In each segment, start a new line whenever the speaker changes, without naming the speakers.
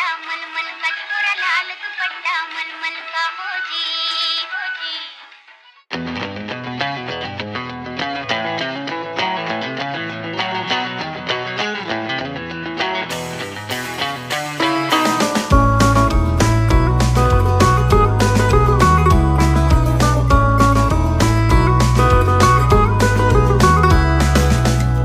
दुपट्टा मलमल का छोरा लाल दुपट्टा मलमल का हो जी हो जी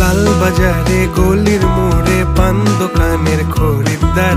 লাল বাজারে গলির মোড়ে পান দোকানের খরিদ্দার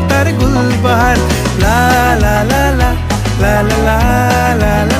ছিল তার গুলবাহার লা লা লা লা লা লা লা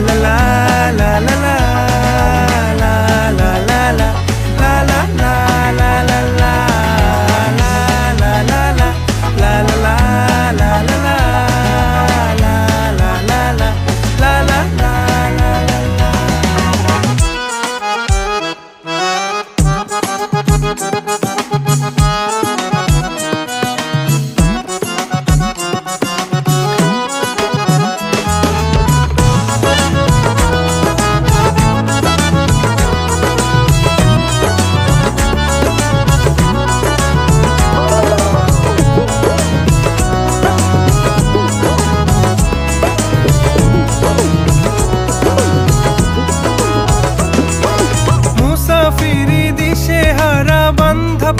la la la.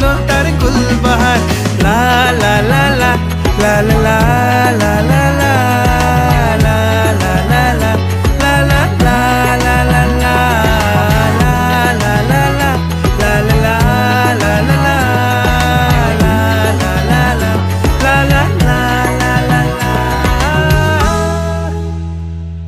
ছিল তার গুলবাহার লা লা লা লা লা লা